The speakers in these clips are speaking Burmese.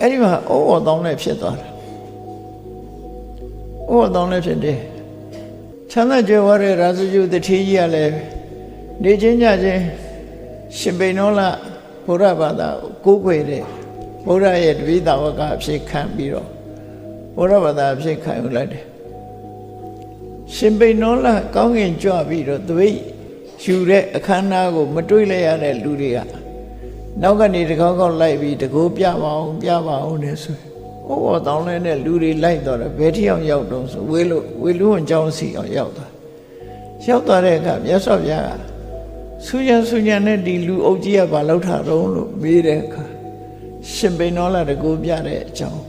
အဲ့ဒီမှာဩဝတောင်းလည်းဖြစ်သွားတယ်ဩဝတောင်းလည်းဖြစ်တယ်ချမ်းသာကြွယ်ဝတဲ့ရာဇဂုတထေးကြီးကလည်းနေချင်းညချင်းရှင်ပိနောလဘုရားဘာသာကိုကိုးကွယ်တဲ့ဘုရားရဲ့တပိသာဝကအဖြစ်ခံပြီးတော့ဘုရားဘာသာအဖြစ်ခံယူလိုက်တယ်ရှင်ပိနောလကောင်းကင်ကြွပြီးတော့တပိယူတဲ့အခမ်းအနားကို မတွေးလဲရတဲ့လူတွေက နောက်ကနေတကောက်ကောက်လိုက်ပြီးတကိုးပြပါအောင်ပြပါအောင်နဲ့ဆိုဩဝတောင်းလဲတဲ့လူတွေလိုက်တော့တယ်ဘယ်ထိအောင်ရောက်တော့ဆိုဝေလို့ဝေလူဝန်ကျောင်းစီအောင်ရောက်သွားရောက်သွားတဲ့အခါမြတ်စွာဘုရားကဆူညံဆူညံနဲ့ဒီလူအုပ်ကြီးကဘာလောက်တာတော့လို့မေးတဲ့အခါရှင်ပိနောလာတကိုးပြတဲ့အကြောင်း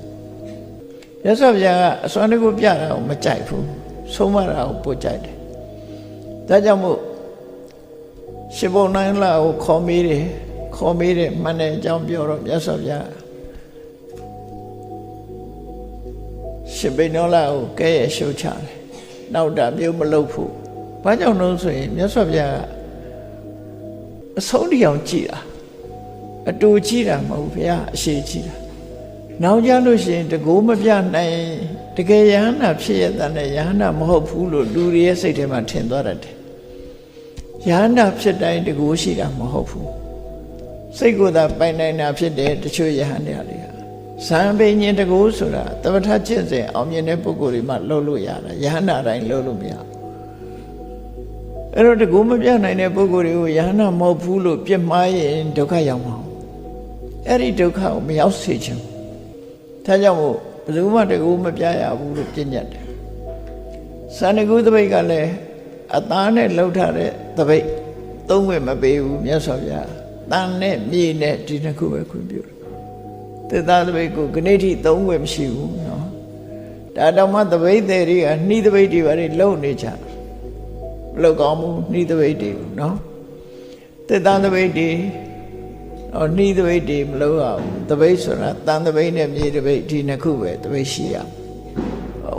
မြတ်စွာဘုရားကအစွမ်းတကိုးပြတာကိုမကြိုက်ဘူးဆုံးမတာကိုပို့ကြိုက်တယ်ဒါကြောင့်မို့ရှင်ဘုံနိုင်လာကိုခေါ်မေးတယ် ခေါ်မေးတယ်မှန်တဲ့အကြောင်းပြောတော့မြတ်စွာဘုရားရှင်ပိနောလာကိုကဲရရှုတ်ချတယ်နောက်တာမျိုးမလုပ်ဖို့ဘာကြောင့်လို့ဆိုရင်မြတ်စွာဘုရားကအဆုံးတရားကြည့်တာအတူကြည့်တာမဟုတ်ဘုရားအရှိကြည့်တာနောက်ကြလို့ရှိရင်တကိုးမပြနိုင်တကယ်ယဟန္တာဖြစ်ရတဲ့ယဟန္တာမဟုတ်ဘူးလို့လူတွေရဲ့စိတ်ထဲမှာထင်သွားတတ်တယ်ယဟန္တာဖြစ်တိုင်းတကိုးရှိတာမဟုတ်ဘူး စိတ်ကိုယ်သာပိုင်နိုင်တာဖြစ်တယ်တချို့ယဟန်တွေကလေဇံပင်ញင်တကိုးဆိုတာတပဋ္ဌကျင့်စဉ်အောင်မြင်တဲ့ပုဂ္ဂိုလ်တွေမှလှုပ်လို့ရတာယဟန္တာတိုင်းလှုပ်လို့မရဘူးအဲ့တော့တကူမပြနိုင်တဲ့ပုဂ္ဂိုလ်တွေကိုယဟနာမဟုတ်ဘူးလို့ပြစ်မှားရင်ဒုက္ခရောက်မှာအဲ့ဒီဒုက္ခကိုမရောက်စေချင်ဘူးဒါကြောင့်မို့ဘယ်သူမှတကူမပြရဘူးလို့ပြညတ်တယ်သန္တကုသပိတ်ကလည်းအသားနဲ့လှုပ်ထားတဲ့သပိတ်သုံးခွင့်မပေးဘူးမြတ်စွာဘုရား တန်နဲ့မြေနဲ့ဒီနှစ်ခုပဲခွင့်ပြုတယ်သစ္စာတပိတ်ကိုကနေ့ထိသုံးခွင့်မရှိဘူးနော်ဒါတော့မှတပိတ်တွေတွေကနှီးတပိတ်တွေပါလေလုံနေကြမလုံကောင်းဘူးနှီးတပိတ်တွေနော်သစ္စာတပိတ်တွေအော်နှီးတပိတ်တွေမလုံအောင်တပိတ်ဆိုတာတန်တပိတ်နဲ့မြေတပိတ်ဒီနှစ်ခုပဲတပိတ်ရှိရ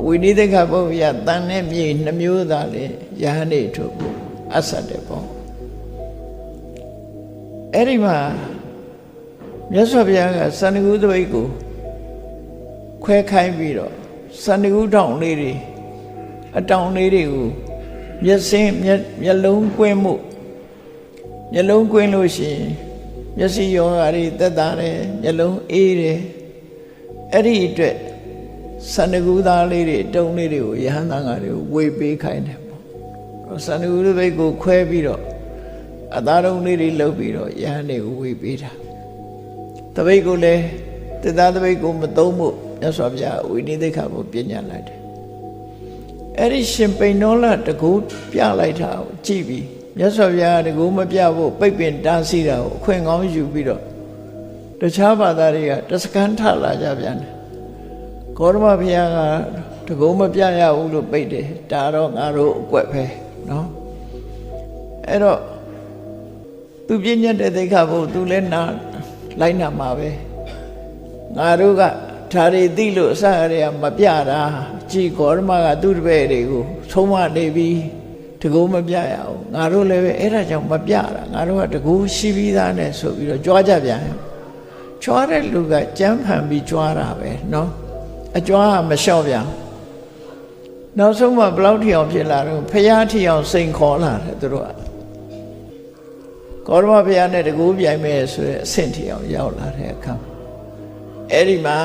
ဝိနိဒကဘုရားတန်နဲ့မြေနှမျိုးသားလေရဟန်းတွေထုတ်အဆက်တယ်ပေါ့ အဲ့ဒီမှာမြတ်စွာဘုရားကစန္ဒကုသပိတ်ကိုခွဲခိုင်းပြီးတော့စန္ဒကုတောင်လေးတွေအတောင်လေးတွေကိုမျက်စင်းမျက်မျက်လုံးကွင်းမှုမျက်လုံးကွင်းလို့ရှိရင်မျက်စိယောဂါတွေတက်တာတယ်မျက်လုံးအေးတယ်အဲ့ဒီအတွက်စန္ဒကူသားလေးတွေတုံးလေးတွေကိုယဟန်သားကတွေကိုဝေပေးခိုင်းတယ်ပေါ့စန္ဒကူဘိတ်ကိုခွဲပြီးတော့ အသားတုံးလေးတွေလှုပ်ပြီးတော့ယဟန်တွေကိုဝေပေးတာတပိတ်ကိုလည်းတသားတပိတ်ကိုမသုံးဖို့မြတ်စွာဘုရားဝိနည်းသိက္ခာကိုပြညာလိုက်တယ်အဲ့ဒီရှင်ပိန်နောလတကူပြလိုက်တာကိုကြည့်ပြီးမြတ်စွာဘုရားတကူမပြဖို့ပိတ်ပင်တားဆီးတာကိုအခွင့်ကောင်းယူပြီးတော့တခြားဘာသာတွေကတစကန်းထလာကြပြန်တယ်ဂေါရမဘုရားကတကူမပြရဘူးလို့ပိတ်တယ်ဒါတော့ငါတို့အကွက်ပဲเนาะအဲ့တော့ သူပြည့်ညတ်တဲ့သိက္ခာဘုသူလည်းနာလိုက်နာမှာပဲငါတို့ကဓာရီသိလို့အစရရမပြတာကြည်ကောရမကသူ့တပည့်တွေကိုဆုံးမနေပြီးတကူမပြရအောင်ငါတို့လည်းပဲအဲ့ဒါကြောင့်မပြတာငါတို့ကတကူရှိပြီးသားနဲ့ဆိုပြီးတော့ကြွားကြပြန်ကြွားတဲ့လူကကြမ်းဖန်ပြီးကြွားတာပဲเนาะအကြွားကမလျှော့ပြန်နောက်ဆုံးမှဘလောက်ထီအောင်ဖြစ်လာတော့ဖရာထီအောင်စိန်ခေါ်လာတယ်သူတို့က ကောရမဘုရားနဲ့တကူပြိုင်မဲ့ဆိုတဲ့အဆင့်ထီအောင်ရောက်လာတဲ့အခါအဲ့ဒီမှာ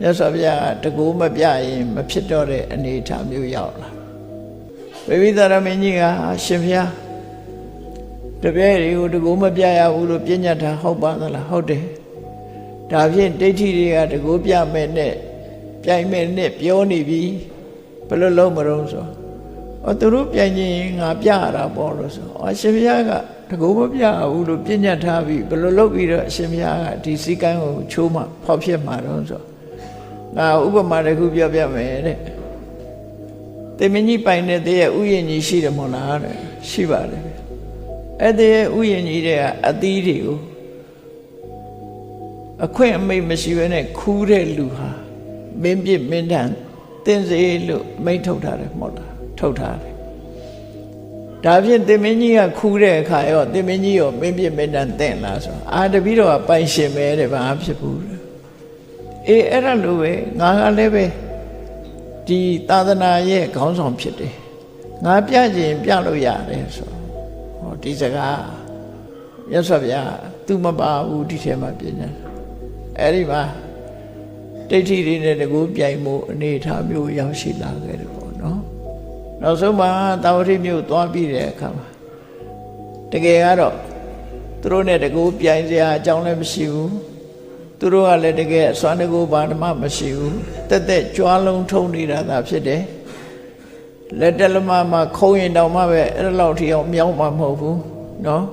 မြတ်စွာဘုရားတကူမပြရင်မဖြစ်တော့တဲ့အနေအထားမျိုးရောက်လာဝိဝိသရမင်းကြီးကရှင်ဘုရားတပည့်တွေကိုတကူမပြရဘူးလို့ပြညတ်တာဟုတ်ပါသလားဟုတ်တယ်ဒါဖြင့်ဒိဋ္ဌိတွေကတကူပြမဲ့နဲ့ပြိုင်မဲ့နဲ့ပြောနေပြီဘယ်လိုလုံးမလုံးဆိုအော်သူတို့ပြိုင်ရင်ငါပြရတာပေါ့လို့ဆိုအော်ရှင်ဘုရားက တကူမပြဘူးလို့ပြညတ်ထားပြီးဘယ်လိုလုပ်ပြီးတော့အရှင်ဘုရားကဒီစည်းကမ်းကိုချိုးမှဖောက်ဖြစ်မှာတော့ဆိုငါဥပမာတစ်ခုပြောပြမယ်တဲ့တေမင်းကြီးပိုင်တဲ့တည်းရဲ့ဥယျာဉ်ကြီးရှိတယ်မဟုတ်လားတဲ့ရှိပါတယ်အဲ့ဒီရဲ့ဥယျာဉ်ကြီးတွေကအသီးတွေကိုအခွင့်အမိတ်မရှိဘဲနဲ့ခူးတဲ့လူဟာမင်းပြစ်မင်းတန်တင်းစေလို့မိတ်ထုတ်ထားတယ်မဟုတ်လားထုတ်ထားတယ် ဒါဖြင့်တင်မင်းကြီးကခူးတဲ့အခါရောတင်မင်းကြီးရောမင်းပြစ်မင်းတန်တင့်လားဆိုအာတပီတော့ပိုင်ရှင်ပဲတဲ့ဘာဖြစ်ဘူးအေးအဲ့ဒါလိုပဲငါကလည်းပဲဒီသာသနာရဲ့ခေါင်းဆောင်ဖြစ်တယ်ငါပြခြင်းပြလို့ရတယ်ဆိုဟောဒီစကားမြတ်စွာဘုရားသူမပါဘူးဒီထဲမှာပြင်တယ်အဲ့ဒီမှာဒိဋ္ဌိတွေနဲ့တကူပြိုင်မှုအနေအထားမျိုးရောက်ရှိလာခဲ့တယ်ပေါ့နော် နောက်ဆုံးမှာတာဝတိမြို့သွားပြီးတဲ့အခါမှာတကယ်ကတော့သူတို့နဲ့တကူပြိုင်စရာအကြောင်းလည်းမရှိဘူးသူတို့ကလည်းတကယ်အစွမ်းတကူဘာမှမရှိဘူးတက်တက်ကြွားလုံးထုံနေတာသာဖြစ်တယ်လက်တလမမှာခုံရင်တောင်မှပဲအဲ့လောက်ထိအောင်မြောင်းမှာမဟုတ်ဘူးနော်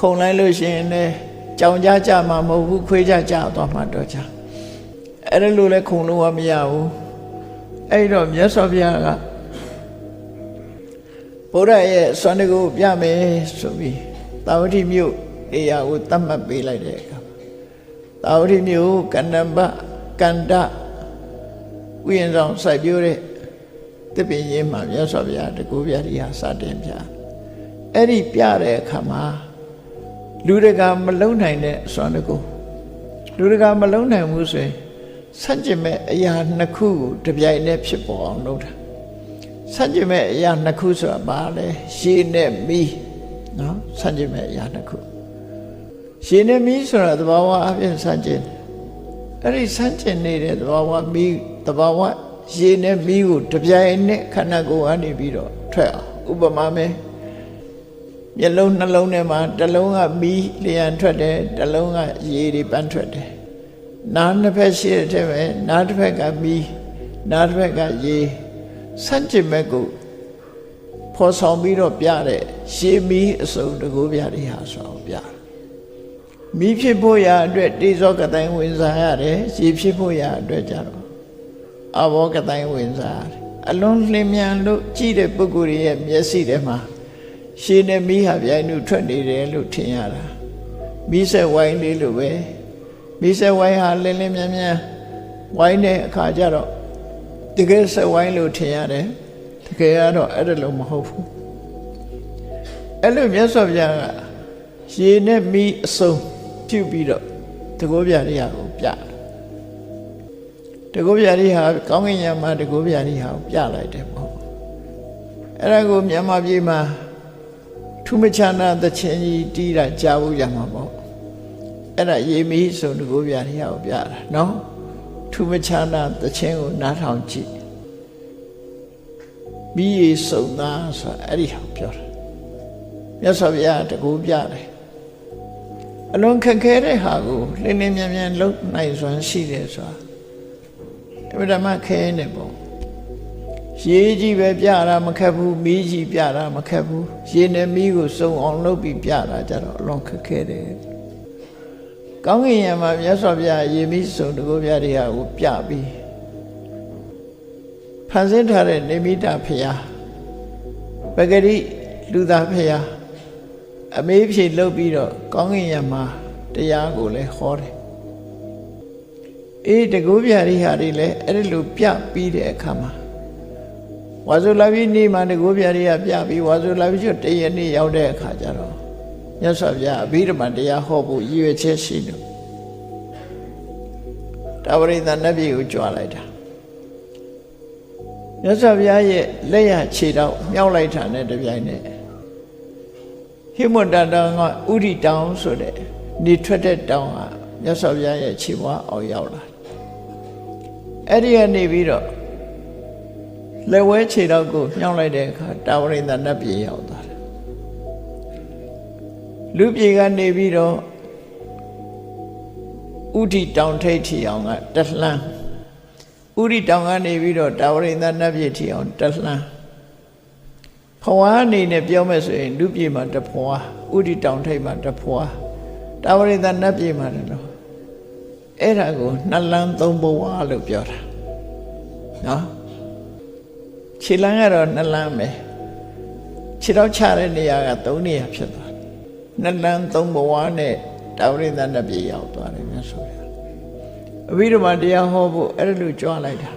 ခုံလိုက်လို့ရှိရင်လည်းကြောင်ကြကြမှာမဟုတ်ဘူးခွေးကြကြသွားမှတော့ကြအဲ့ဒါလိုလဲခုံလို့မရဘူးအဲ့တော့မြတ်စွာဘုရားက ဘုရားရဲ့စွမ်းတကူပြမယ်ဆိုပြီးတာဝတိမြို့နေရာကိုတတ်မှတ်ပေးလိုက်တဲ့အခါတာဝတိမြို့ကန္နပကန္တဥယျာဉ်ဆောင်စိုက်ပျိုးတဲ့တပင်ရင်းမှာမြတ်စွာဘုရားတကူပြရိဟာစတင်ပြအဲ့ဒီပြတဲ့အခါမှာလူတကာမလုံနိုင်တဲ့အစွမ်းတကူလူတကာမလုံနိုင်ဘူးဆိုရင်ဆန့်ကျင်မဲ့အရာနှစ်ခုကိုတပြိုင်တည်းဖြစ်ပေါ်အောင်လုပ်တာ ဆန့်ကျင်မဲ့အရာနှစ်ခုဆိုတာဘာလဲရှည်နဲ့မီးနော်ဆန့်ကျင်မဲ့အရာနှစ်ခုရှည်နဲ့မီးဆိုတာသဘာဝအပြင်ဆန့်ကျင်အဲ့ဒီဆန့်ကျင်နေတဲ့သဘာဝမီးသဘာဝရှည်နဲ့မီးကိုတပြိုင်နဲ့ခန္ဓာကိုယ်ကနေပြီးတော့ထွက်အောင်ဥပမာမဲ့မျက်လုံးနှလုံးထဲမှာတစ်လုံးကမီးလျံထွက်တယ်တစ်လုံးကရေတွေပန်းထွက်တယ်နားတစ်ဖက်ရှိတဲ့ထဲပဲနားတစ်ဖက်ကမီးနားတစ်ဖက်ကရေ ဆန့်ကျင်ဘက်ကိုဖော်ဆောင်ပြီးတော့ပြတဲ့ရှေးမီးအစုံတကူပြတွေဟာဆိုအောင်ပြမီးဖြစ်ဖို့ရာအတွက်တေဇောကတိုင်းဝင်စားရတယ်ရှေးဖြစ်ဖို့ရာအတွက်ကြတော့အဘောကတိုင်းဝင်စားရတယ်အလွန်လင်းမြန်လို့ကြည့်တဲ့ပုဂ္ဂိုလ်ရဲ့မျက်စိထဲမှာရှေးနဲ့မီးဟာပြိုင်နှုထွက်နေတယ်လို့ထင်ရတာမီးဆက်ဝိုင်းလေးလိုပဲမီးဆက်ဝိုင်းဟာလင်းလင်းမြန်မြန်ဝိုင်းတဲ့အခါကျတော့ တကယ်ဆက်ဝိုင်းလို့ထင်ရတယ်တကယ်ကတော့အဲ့ဒါလို့မဟုတ်ဘူးအဲ့လိုမြတ်စွာဘုရားကရေနဲ့မီးအစုံပြုပြီးတော့တကောပြရိယာကိုပြတကောပြရိယာကောင်းကင်ယံမှာတကောပြရိယာကိုပြလိုက်တယ်ပေါ့အဲ့ဒါကိုမြန်မာပြည်မှာထူးမချနာသချင်းကြီးတီးတာကြားဖို့ရမှာပေါ့အဲ့ဒါရေမီးဆိုတကောပြရိယာကိုပြတာနော် ထူးမချနာသချင်းကိုနားထောင်ကြည့်မိရေစုံသားဆိုတာအဲ့ဒီဟာပြောတာမြတ်စွာဘုရားတကူပြတယ်အလွန်ခက်ခဲတဲ့ဟာကိုလင်းလင်းမြန်မြန်လုပ်နိုင်စွမ်းရှိတယ်ဆိုတာအမှန်တမ်းခဲနေပေါ့ရေးကြီးပဲပြတာမခက်ဘူးမီးကြီးပြတာမခက်ဘူးရေနဲ့မီးကိုစုံအောင်လုပ်ပြီးပြတာကြတော့အလွန်ခက်ခဲတယ် ကောင်းကင်ယံမှာမြတ်စွာဘုရားရေမီးစုံတကူပြတဲ့ဟာကိုပြပြီးဖန်ဆင်းထားတဲ့နေမိတာဖရာပဂရိလူသားဖရာအမေးဖြေလုပ်ပြီးတော့ကောင်းကင်ယံမှာတရားကိုလည်းဟောတယ်အေးတကူပြရိဟာတွေလည်းအဲ့ဒီလိုပြပြီးတဲ့အခါမှာဝါဇုလာဘိနေ့မှာတကူပြရိဟာပြပြီးဝါဇုလာဘိကျွတ်တရနေ့ရောက်တဲ့အခါကျတော့ မြတ်စွာဘုရားအဘိဓမ္မာတရားဟောဖို့ရည်ရွယ်ချက်ရှိလို့တာဝရိသနတ်ပြည်ကိုကြွားလိုက်တာမြတ်စွာဘုရားရဲ့လက်ရခြေတော့မြောက်လိုက်တာနဲ့တပြိုင်နက်ဟိမွန်တတောင်ကဥဒိတောင်ဆိုတဲ့နေထွက်တဲ့တောင်ကမြတ်စွာဘုရားရဲ့ခြေပွားအောင်ရောက်လာအဲ့ဒီကနေပြီးတော့လက်ဝဲခြေတော့ကိုမြောက်လိုက်တဲ့အခါတာဝရိန္ဒနတ်ပြည်ရောက်သွားတယ် လူပြည်ကနေပြီးတော့ဥဒိတောင်ထိတ်ထီအောင်ကတလှမ်းဥရိတောင်ကနေပြီးတော့တာဝရိန္ဒနတ်ပြည်ထီအောင်တလှမ်းဖွာအနေနဲ့ပြောမယ်ဆိုရင်လူပြည်မှာတဖွာဥရိတောင်ထိပ်မှာတဖွာတာဝရိန္ဒနတ်ပြည်မှာလည်းတော့အဲ့ဒါကိုနှစ်လမ်းသုံးဘဝလို့ပြောတာနော်ခြေလမ်းကတော့နှစ်လမ်းပဲခြေတော့ချတဲ့နေရာကသုံးနေရာဖြစ်သွားတယ် နှစ်လမ်းသုံးဘဝနဲ့တာဝရိန္ဒနတ်ပြည်ရောက်သွားတယ်မြတ်စွာဘုရားအဘိဓမ္မာတရားဟောဖို့အဲ့ဒါလိုကြွားလိုက်တာ